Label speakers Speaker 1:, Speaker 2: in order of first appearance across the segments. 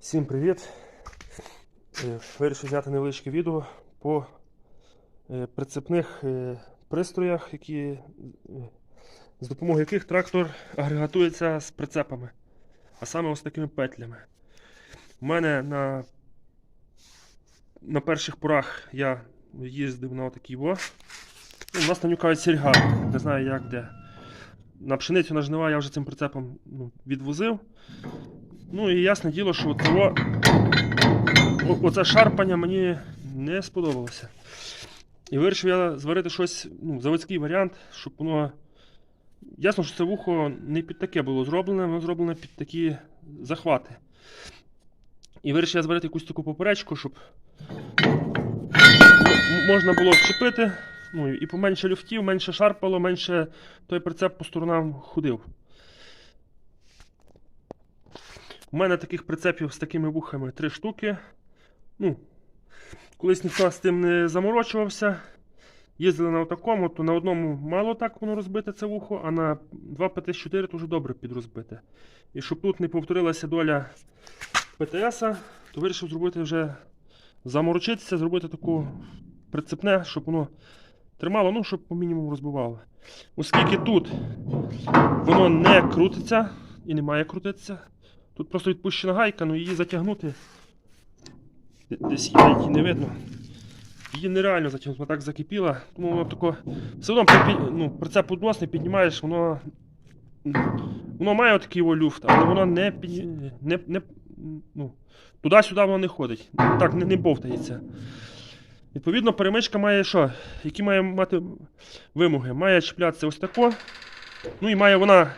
Speaker 1: Всім привіт! Е, Вирішив зняти невеличке відео по е, прицепних е, пристроях, які, з допомогою яких трактор агрегатується з прицепами, а саме ось такими петлями. У мене на, на перших порах я їздив на отакий во. Ну, У нас там кажуть сільга, не знаю як де. На пшеницю на жнива я вже цим прицепом ну, відвозив. Ну і ясне діло, що цього, оце шарпання мені не сподобалося. І вирішив я зварити щось, ну, заводський варіант, щоб воно. Ясно, що це вухо не під таке було зроблене, воно зроблене під такі захвати. І вирішив я зварити якусь таку поперечку, щоб можна було вчепити, ну і поменше люфтів, менше шарпало, менше той прицеп по сторонам ходив. У мене таких прицепів з такими вухами три штуки. Ну, колись ніхто з тим не заморочувався. Їздили на такому, то на одному мало так воно розбите це вухо, а на 2 ПТС-4 то вже добре підрозбите. І щоб тут не повторилася доля ПТС, то вирішив зробити вже заморочитися, зробити таку прицепне, щоб воно тримало, ну, щоб по мінімуму розбивало. Оскільки тут воно не крутиться і не має крутитися. Тут просто відпущена гайка, ну її затягнути. Десь її не видно. Її нереально затягнути, вона так закипіла. Тому воно тако. Все одно ну, прицеп підносний піднімаєш, воно. Воно має такий люфт, але воно не, пі- не, не ну, туди-сюди воно не ходить. Так, не, не бовтається. Відповідно, перемичка має що? Які має мати вимоги? Має чіплятися ось тако. Ну і має вона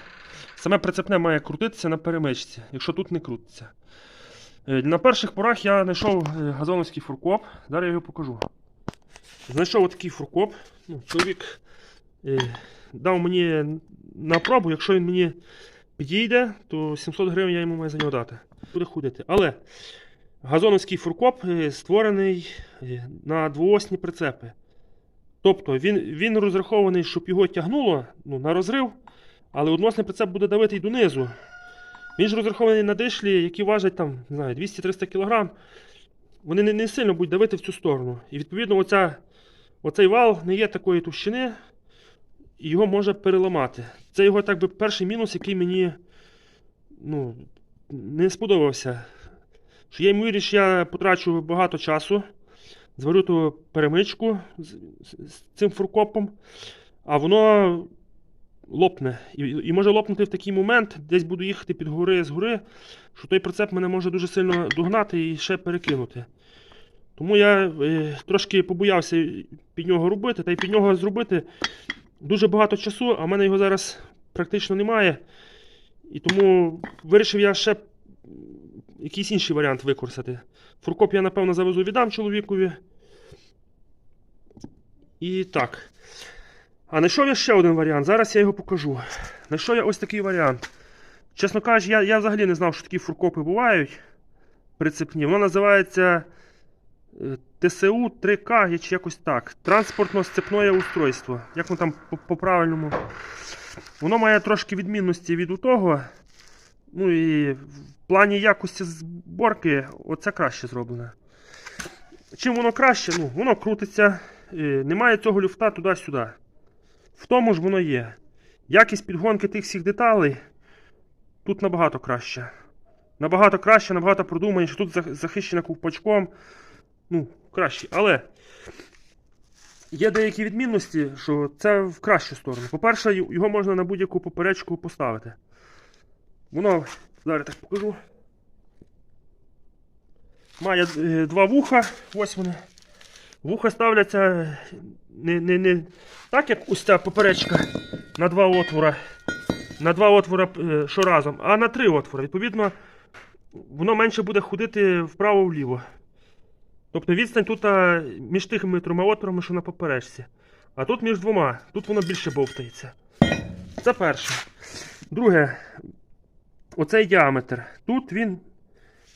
Speaker 1: Саме прицепне має крутитися на перемичці, якщо тут не крутиться. Е, На перших порах я знайшов е, газоновський фуркоп. Зараз я його покажу. Знайшов отакий фуркоп. Ну, чоловік е, дав мені на пробу, якщо він мені підійде, то 700 гривень я йому маю за нього дати. Буде ходити. Але газоновський фуркоп створений на двоосні прицепи. Тобто він, він розрахований, щоб його тягнуло ну, на розрив. Але односний прицеп буде давити й донизу. Він ж розрахований на дишлі, які важать там, не знаю, 200-300 кг. Вони не, не сильно будуть давити в цю сторону. І відповідно оця, оцей вал не є такої товщини, і його може переламати. Це його так би перший мінус, який мені ну, не сподобався. Що я ймовірність, що я потрачу багато часу, зварю ту перемичку з, з, з цим фуркопом, а воно лопне. І, і може лопнути в такий момент, десь буду їхати під гори з гори, що той прицеп мене може дуже сильно догнати і ще перекинути. Тому я е, трошки побоявся під нього робити, та й під нього зробити дуже багато часу, а в мене його зараз практично немає. І тому вирішив я ще якийсь інший варіант використати. Фуркоп я, напевно, завезу віддам чоловікові. І так. А знайшов я ще один варіант. Зараз я його покажу. Знайшов я ось такий варіант. Чесно кажучи, я, я взагалі не знав, що такі фуркопи бувають. Прицепні. Воно називається е, ТСУ 3К чи якось так. Транспортно-сцепне устройство. Як воно там по- по-правильному. Воно має трошки відмінності від того. Ну і в плані якості зборки оце краще зроблено. Чим воно краще? Ну, воно крутиться, е, немає цього люфта туди-сюди. В тому ж воно є. Якість підгонки тих всіх деталей тут набагато краще. Набагато краще, набагато продуманіше. Тут захищена ковпачком. Ну, краще. Але є деякі відмінності, що це в кращу сторону. По-перше, його можна на будь-яку поперечку поставити. Воно, зараз так покажу. Має е, два вуха. Ось вони. Вуха ставляться не, не, не так, як ось ця поперечка на два отвора. На два отвора е, що разом, а на три отвора. Відповідно, воно менше буде ходити вправо-вліво. Тобто відстань тут між тими трьома отворами, що на поперечці. А тут між двома. Тут воно більше бовтається. Це перше. Друге, оцей діаметр. Тут він.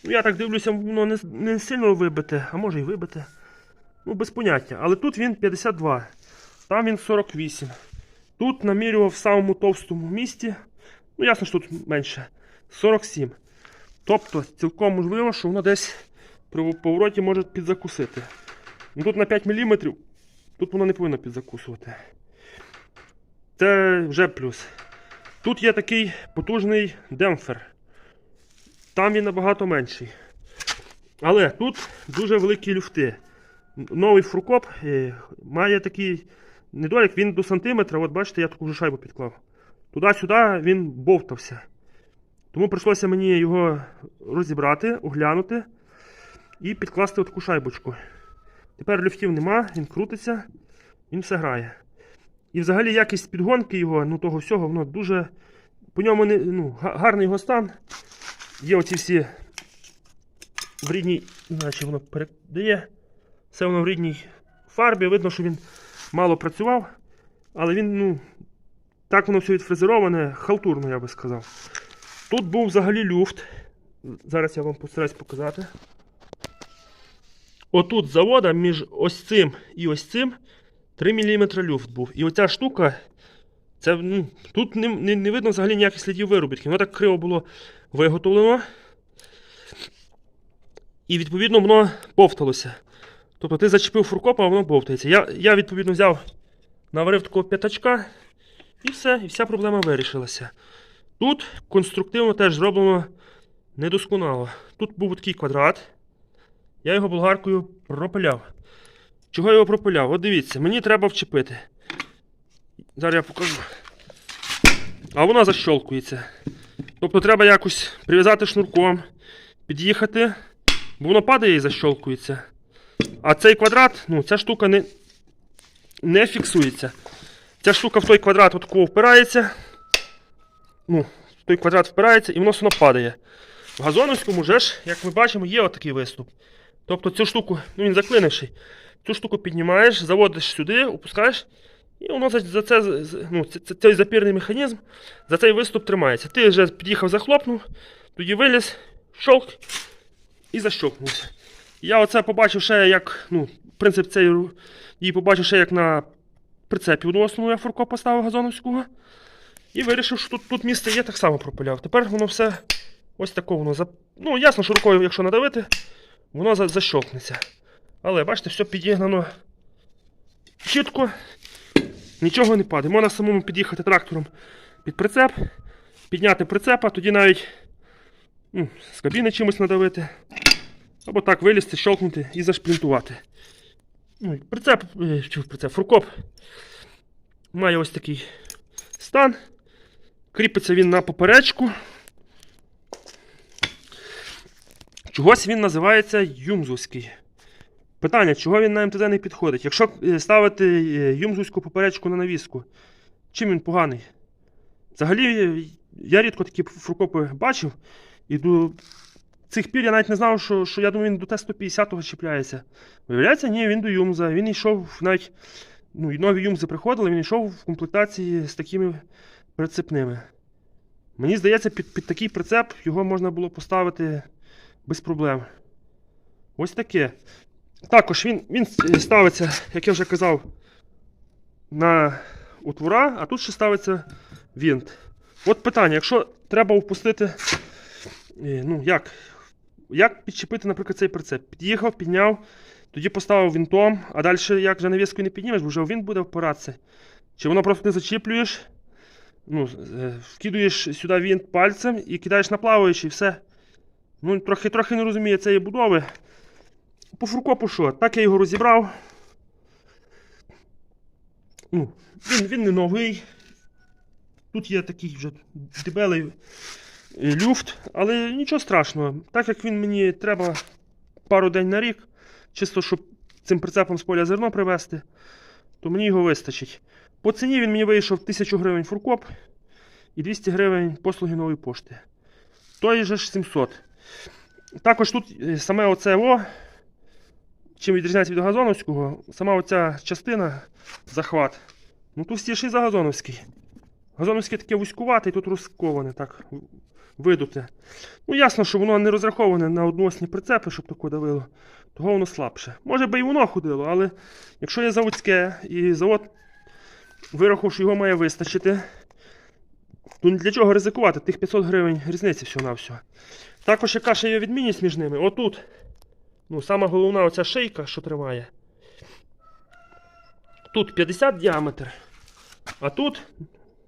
Speaker 1: Ну, я так дивлюся, воно не, не сильно вибите, а може і вибите. Ну, без поняття. Але тут він 52, там він 48. Тут намірював в самому товстому місці. Ну, ясно, що тут менше. 47. Тобто, цілком можливо, що воно десь при повороті може підзакусити. Ну, тут на 5 мм, тут воно не повинно підзакусувати. Це вже плюс. Тут є такий потужний демпфер. Там він набагато менший. Але тут дуже великі люфти. Новий фуркоп е, має такий недолік, він до сантиметра, от бачите, я таку вже шайбу підклав. Туди-сюди він бовтався. Тому прийшлося мені його розібрати, оглянути і підкласти таку шайбочку. Тепер люфтів нема, він крутиться, він все грає. І взагалі якість підгонки його, ну того всього, воно дуже. По ньому не, ну, гарний його стан. Є оці всі в рідній, наче воно передає. Все воно в рідній фарбі. Видно, що він мало працював, але він, ну, так воно все відфрезероване, халтурно, я би сказав. Тут був взагалі люфт. Зараз я вам постараюсь показати. Отут завода між ось цим і ось цим 3 мм люфт був. І оця штука, це, ну, тут не, не, не видно взагалі ніяких слідів виробітки. Воно так криво було виготовлено. І відповідно воно бовталося. Тобто ти зачепив фуркоп, а воно бовтається. Я, я відповідно взяв, наварив такого п'ятачка, і все, і вся проблема вирішилася. Тут конструктивно теж зроблено недосконало. Тут був такий квадрат. Я його болгаркою пропиляв. Чого його пропиляв? От дивіться, мені треба вчепити. Зараз я покажу. А вона защолкується. Тобто треба якось прив'язати шнурком, під'їхати, бо воно падає і защолкується. А цей квадрат, ну, ця штука не, не фіксується. Ця штука в той квадрат отаково впирається. Ну, той квадрат впирається і воно все одно падає. В газоновському вже ж, як ми бачимо, є отакий виступ. Тобто цю штуку, ну він заклинивший. Цю штуку піднімаєш, заводиш сюди, опускаєш, і воно за, це, ну, це- це- цей запірний механізм за цей виступ тримається. Ти вже під'їхав, захлопнув, тоді виліз, щолк і защолкнувся. Я оце побачив ще як, ну, принцип ру- її побачив ще як на прицепі односному я фурко поставив газоновського. І вирішив, що тут, тут місце є, так само пропиляв. Тепер воно все ось тако воно. за- Ну, ясно, що рукою, якщо надавити, воно за- защолкнеться. Але бачите, все підігнано чітко, нічого не падає. Можна самому під'їхати трактором під прицеп, підняти прицепа, тоді навіть ну, з кабіни чимось надавити. Або так вилізти, щолкнути і зашплінтувати. Ну, прицеп, е, прицеп, фуркоп має ось такий стан. Кріпиться він на поперечку. Чогось він називається юмзовський. Питання, чого він на МТЗ не підходить? Якщо е, ставити е, юмзовську поперечку на навіску, чим він поганий? Взагалі, я рідко такі фуркопи бачив, і до цих пір я навіть не знав, що, що я думаю, він до Т-150 чіпляється. Виявляється, ні, він до юмза. Він йшов навіть. Ну, і нові юмзи приходили, він йшов в комплектації з такими прицепними. Мені здається, під, під такий прицеп його можна було поставити без проблем. Ось таке. Також він, він ставиться, як я вже казав, на утвора, а тут ще ставиться вінт. От питання, якщо треба впустити. е, Ну, як? Як підчепити, наприклад, цей прицеп? Під'їхав, підняв, тоді поставив вінтом, а далі як вже навіскою не піднімеш, бо вже він буде впиратися. Чи воно просто ти зачіплюєш, ну, е, вкидуєш сюди вінт пальцем і кидаєш на плаваючий, і все. Ну, трохи, трохи не розуміє цієї будови. По фуркопу що? Так я його розібрав. Ну, він, він не новий. Тут є такий вже дебелий люфт, але нічого страшного. Так як він мені треба пару день на рік, чисто щоб цим прицепом з поля зерно привезти, то мені його вистачить. По ціні він мені вийшов 1000 гривень фуркоп і 200 гривень послуги нової пошти. Той же ж 700. Також тут е, саме оце о, чим відрізняється від газоновського, сама оця частина, захват, ну товстіший за газоновський. Газоновське таке вузькувате, і тут розковане, так, видуте. Ну, ясно, що воно не розраховане на односні прицепи, щоб таке давило, того воно слабше. Може би і воно ходило, але якщо є заводське і завод вирахував, що його має вистачити, то для чого ризикувати? Тих 500 гривень різниці всього на всього. Також яка ще є відмінність між ними. Отут. Ну, сама головна оця шийка, що тримає. Тут 50 діаметр. А тут.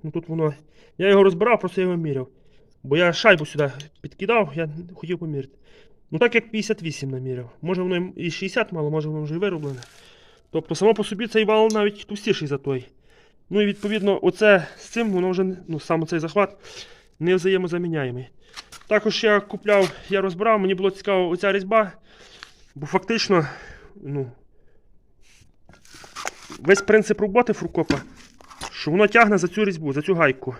Speaker 1: Ну тут воно. Я його розбирав, просто я його міряв. Бо я шайбу сюди підкидав, я хотів поміряти. Ну так як 58 наміряв. Може воно і 60 мало, може воно вже і вироблене. Тобто само по собі цей вал навіть товстіший за той. Ну і відповідно, оце з цим воно вже, ну саме цей захват не взаємозаміняємий. Також я купляв, я розбирав, мені було цікаво оця різьба, бо фактично, ну, весь принцип роботи фуркопа, що воно тягне за цю різьбу, за цю гайку.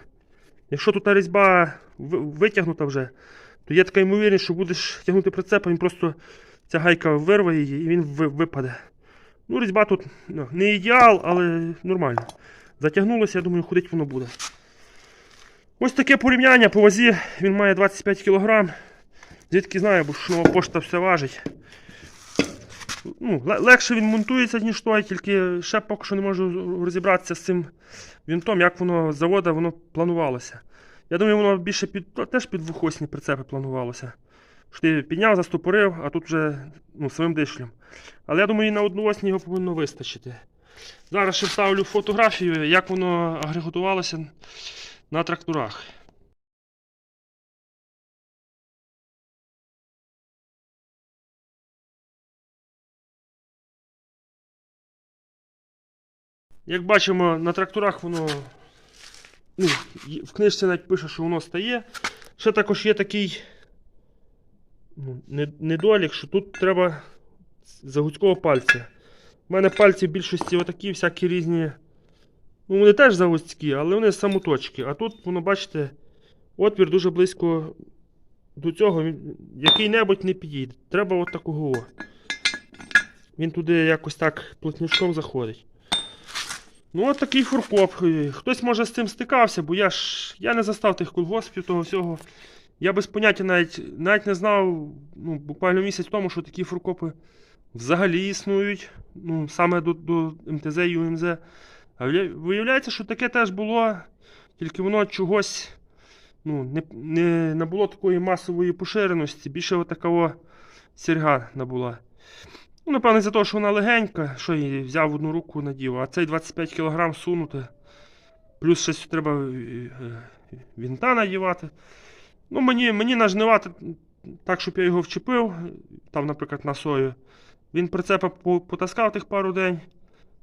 Speaker 1: Якщо тут різьба витягнута вже, то є така ймовірність, що будеш тягнути прицеп, а він просто ця гайка вирве її і він випаде. Ну, різьба тут ну, не ідеал, але нормально. Затягнулося, я думаю, ходить воно буде. Ось таке порівняння по вазі. Він має 25 кг. Звідки знаю, бо що пошта все важить. Ну, легше він монтується, ніж той, тільки ще поки що не можу розібратися з цим вінтом, як воно з завода воно планувалося. Я думаю, воно більше під, то теж під двохосні прицепи планувалося. Що ти підняв, застопорив, а тут вже ну, своїм дишлем. Але я думаю, і на одноосні його повинно вистачити. Зараз ще вставлю фотографію, як воно агрегатувалося на тракторах. Як бачимо, на тракторах воно. Ну, в книжці навіть пише, що воно стає. Ще також є такий ну, недолік, що тут треба загудського пальця. У мене пальці в більшості отакі, всякі різні. Ну, вони теж заводські, але вони самоточки. А тут, воно, бачите, отвір дуже близько до цього, який-небудь не підійде. Треба от такого. Він туди якось так плотнячком заходить. Ну, от такий фуркоп. Хтось може з цим стикався, бо я ж я не застав тих колгоспів, того всього. Я без поняття навіть, навіть не знав ну, буквально місяць тому, що такі фуркопи взагалі існують. Ну, саме до, до МТЗ і УМЗ. А виявляється, що таке теж було, тільки воно чогось ну, не, не набуло такої масової поширеності, більше отакого серга набула. Ну, напевно, за те, що вона легенька, що її взяв одну руку надів, а цей 25 кг сунути. Плюс щось треба е, е, вінта надівати. Ну, мені, мені нажнивати так, щоб я його вчепив, там, наприклад, на сою. Він прицепа потаскав тих пару день.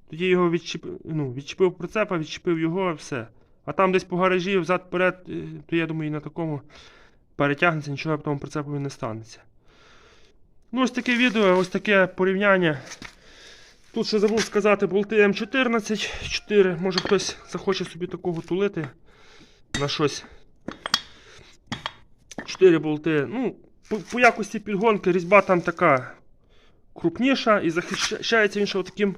Speaker 1: Тоді його відчепив, ну, відчепив прицепа, відчепив його все. А там десь по гаражі взад-вперед, е, то я думаю, і на такому перетягнеться, нічого тому прицепові не станеться. Ну, ось таке відео, ось таке порівняння. Тут ще забув сказати болти М14, 4. Може хтось захоче собі такого тулити на щось. 4 болти. Ну, по, по якості підгонки різьба там така крупніша і захищається він ще таким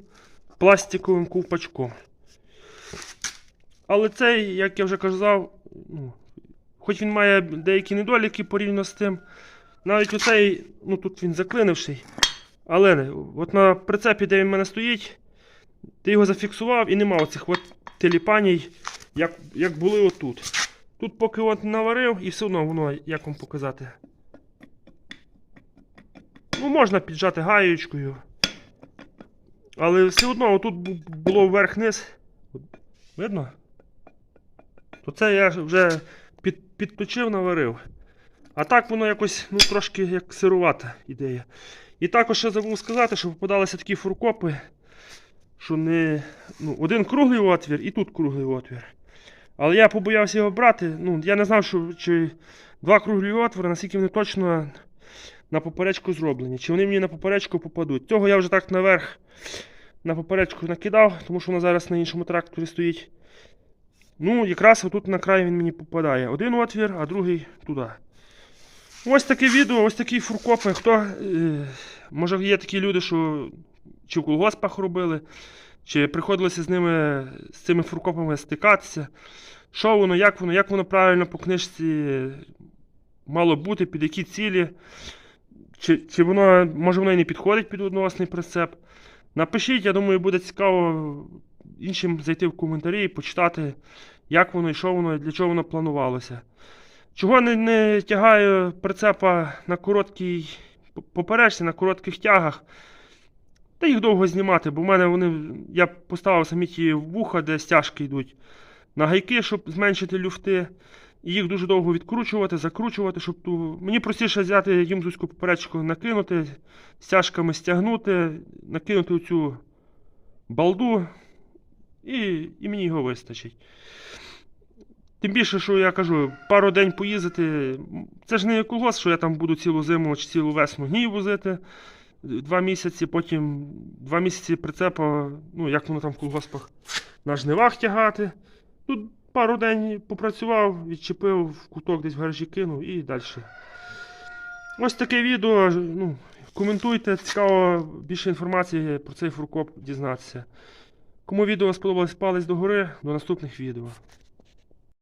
Speaker 1: пластиковим ковпачком. Але цей, як я вже казав, ну, хоч він має деякі недоліки порівняно з тим, навіть оцей, ну тут він заклинивший. Але от на прицепі, де він в мене стоїть, ти його зафіксував і нема оцих от теліпаній, як, як були отут. Тут поки от наварив і все одно воно, як вам показати. Ну, можна піджати гаєчкою. Але все одно отут було вверх-низ. Видно? То це я вже під, підточив, наварив. А так воно якось ну, трошки як сирувата ідея. І також ще забув сказати, що попадалися такі фуркопи, що не. Ну, один круглий отвір і тут круглий отвір. Але я побоявся його брати. Ну, я не знав, що чи два круглі отвори, наскільки вони точно на поперечку зроблені. Чи вони мені на поперечку попадуть. Цього я вже так наверх на поперечку накидав, тому що вона зараз на іншому тракторі стоїть. Ну, якраз отут на край він мені попадає. Один отвір, а другий туди. Ось таке відео, ось такі фуркопи. Хто, е, може є такі люди, що чи в колгоспах робили, чи приходилося з ними з цими фуркопами стикатися. Що воно, як воно, як воно правильно по книжці мало бути, під які цілі. Чи, чи воно, може воно і не підходить під одноосний прицеп. Напишіть, я думаю, буде цікаво іншим зайти в коментарі і почитати, як воно і що воно, і для чого воно планувалося. Чого не, не тягаю прицепа на короткій поперечці, на коротких тягах? Та їх довго знімати, бо в мене вони. Я поставив самі ті вуха, де стяжки йдуть на гайки, щоб зменшити люфти. І їх дуже довго відкручувати, закручувати, щоб ту. Мені простіше взяти юмзуську поперечку, накинути, стяжками стягнути, накинути оцю балду, і, і мені його вистачить. Тим більше, що я кажу, пару день поїздити. Це ж не колгосп, що я там буду цілу зиму чи цілу весну гній возити. Два місяці, потім два місяці прицепа, ну як воно там в колгоспах, на жнивах тягати. Тут пару день попрацював, відчепив в куток десь в гаражі кинув і далі. Ось таке відео. Ну, коментуйте, цікаво більше інформації про цей фуркоп дізнатися. Кому відео сподобалось, палець догори, до наступних відео.